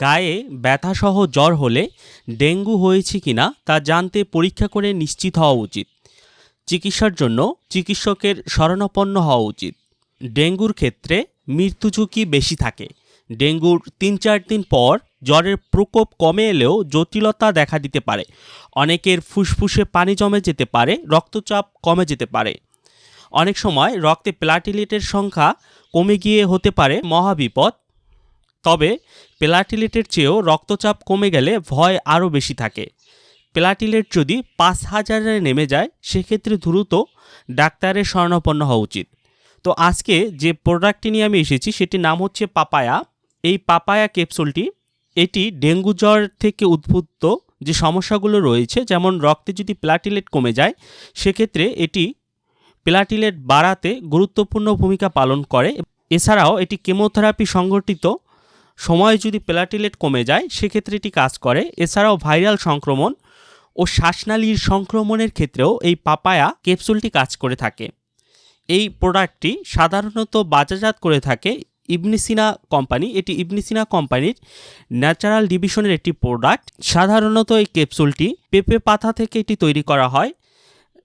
গায়ে ব্যথাসহ জ্বর হলে ডেঙ্গু হয়েছে কিনা তা জানতে পরীক্ষা করে নিশ্চিত হওয়া উচিত। চিকিৎসার জন্য চিকিৎসকের শরণাপন্ন হওয়া উচিত। ডেঙ্গুর ক্ষেত্রে মৃত্যু ঝুঁকি বেশি থাকে। ডেঙ্গুর তিন চার দিন পর জ্বরের প্রকোপ কমে এলেও জটিলতা দেখা দিতে পারে। অনেকের ফুসফুসে পানি জমে যেতে পারে, রক্তচাপ কমে যেতে পারে। অনেক সময় রক্তে প্লাটিলেটের সংখ্যা কমে গিয়ে হতে পারে মহাবিপদ। তবে প্লাটিলেটের চেয়েও রক্তচাপ কমে গেলে ভয় আরও বেশি থাকে। প্লাটিলেট যদি পাঁচ হাজারে নেমে যায়, সেক্ষেত্রে দ্রুত ডাক্তারের শরণাপন্ন হওয়া উচিত। তো আজকে যে প্রোডাক্টটি নিয়ে আমি এসেছি, সেটির নাম হচ্ছে পাপায়া। এই পাপায়া ক্যাপসুলটি, এটি ডেঙ্গু জ্বর থেকে উদ্ভূত যে সমস্যাগুলো রয়েছে, যেমন রক্তে যদি প্লাটিলেট কমে যায়, সেক্ষেত্রে এটি প্লাটিলেট বাড়াতে গুরুত্বপূর্ণ ভূমিকা পালন করে। এছাড়াও এটি কেমোথেরাপি সংগঠিত সময় যদি প্লাটিলেট কমে যায়, সেক্ষেত্রে এটি কাজ করে। এছাড়াও ভাইরাল সংক্রমণ ও শ্বাসনালীর সংক্রমণের ক্ষেত্রেও এই পাপায়া ক্যাপসুলটি কাজ করে থাকে। এই প্রোডাক্টটি সাধারণত বাজারজাত করে থাকে ইবনিসিনা কোম্পানি। এটি ইবনিসিনা কোম্পানির ন্যাচারাল ডিভিশনের একটি প্রোডাক্ট। সাধারণত এই ক্যাপসুলটি পেঁপে পাতা থেকে এটি তৈরি করা হয়।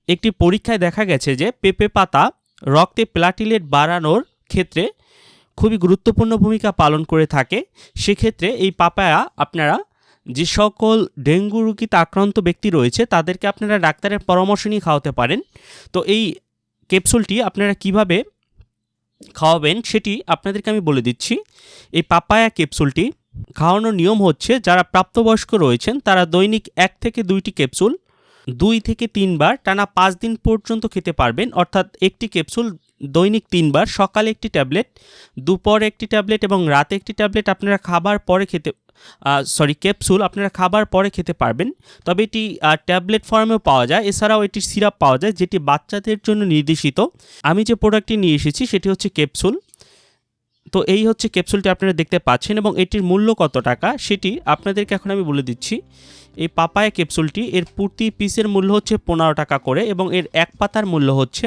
একটি পরীক্ষায় দেখা গেছে যে পেঁপে পাতা রক্তে প্লাটিলেট বাড়ানোর ক্ষেত্রে খুবই গুরুত্বপূর্ণ ভূমিকা পালন করে থাকে, সেক্ষেত্রে এই পাপায়া আপনারা যে সকল ডেঙ্গু রোগীতে আক্রান্ত ব্যক্তি রয়েছে, তাদেরকে আপনারা ডাক্তারের পরামর্শ নিয়ে খাওয়াতে পারেন। তো এই ক্যাপসুলটি আপনারা কীভাবে খাওয়াবেন সেটি আপনাদেরকে আমি বলে দিচ্ছি। এই পাপায়া ক্যাপসুলটি খাওয়ানোর নিয়ম হচ্ছে, যারা প্রাপ্তবয়স্ক রয়েছেন, তারা দৈনিক এক থেকে দুইটি ক্যাপসুল দুই থেকে তিনবার টানা পাঁচ দিন পর্যন্ত খেতে পারবেন। অর্থাৎ একটি ক্যাপসুল দৈনিক তিনবার, সকালে একটি ট্যাবলেট, দুপুরে একটি ট্যাবলেট এবং রাতে একটি ট্যাবলেট আপনারা খাবার পরে খেতে সরি, ক্যাপসুল আপনারা খাবার পরে খেতে পারবেন। তবে এটি ট্যাবলেট ফর্মেও পাওয়া যায়। এছাড়াও এটি সিরাপ পাওয়া যায়, যেটি বাচ্চাদের জন্য নির্দেশিত। আমি যে প্রোডাক্টটি নিয়ে এসেছি, সেটি হচ্ছে ক্যাপসুল। তো এই হচ্ছে ক্যাপসুলটি আপনারা দেখতে পাচ্ছেন এবং এটির মূল্য কত টাকা সেটি আপনাদেরকে এখন আমি বলে দিচ্ছি। এই পাপায়া ক্যাপসুলটি এর প্রতি পিসের মূল্য হচ্ছে পনেরো টাকা করে এবং এর এক পাতার মূল্য হচ্ছে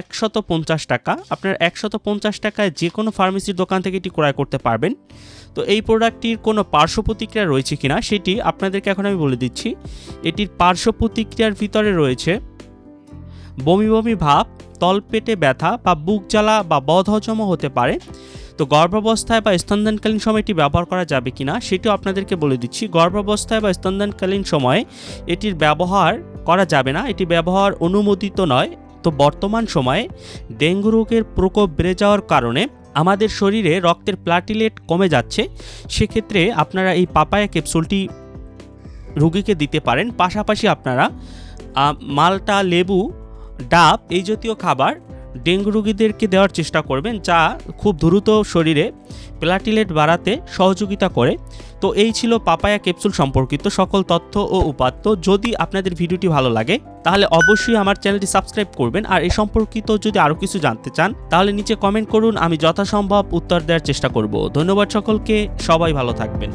একশত পঞ্চাশ টাকা। আপনার একশত পঞ্চাশ টাকায় যে কোনো ফার্মেসির দোকান থেকে এটি ক্রয় করতে পারবেন। তো এই প্রোডাক্টটির কোনো পার্শ্ব প্রতিক্রিয়া রয়েছে কিনা সেটি আপনাদেরকে এখন আমি বলে দিচ্ছি। এটির পার্শ্ব প্রতিক্রিয়ার ভিতরে রয়েছে বমি বমি ভাব তলপেটে ব্যথা বা বুক জ্বালা বা বদহজমও হতে পারে। তো গর্ভাবস্থায় বা স্তনদানকালীন সময় এটি ব্যবহার করা যাবে কি না সেটিও আপনাদেরকে বলে দিচ্ছি। গর্ভাবস্থায় বা স্তনদানকালীন সময়ে এটির ব্যবহার করা যাবে না। এটি ব্যবহার অনুমোদিত নয়। তো বর্তমান সময়ে ডেঙ্গু রোগের প্রকোপ বেড়ে যাওয়ার কারণে আমাদের শরীরে রক্তের প্লাটিলেট কমে যাচ্ছে। সেক্ষেত্রে আপনারা এই পাপায়া ক্যাপসুলটি রুগীকে দিতে পারেন। পাশাপাশি আপনারা মালটা, লেবু ডাব, এই জাতীয় খাবার ডেঙ্গু রোগীদেরকে দেওয়ার চেষ্টা করবেন, যা খুব দ্রুত শরীরে প্লাটিলেট বাড়াতে সহযোগিতা করে। তো এই ছিল পাপায়া ক্যাপসুল সম্পর্কিত সকল তথ্য ও উপাত্ত। যদি আপনাদের ভিডিওটি ভালো লাগে, তাহলে অবশ্যই আমার চ্যানেলটি সাবস্ক্রাইব করবেন। আর এই সম্পর্কিত যদি আরও কিছু জানতে চান, তাহলে নিচে কমেন্ট করুন, আমি যথাসম্ভব উত্তর দেওয়ার চেষ্টা করব। ধন্যবাদ সকলকে, সবাই ভালো থাকবেন।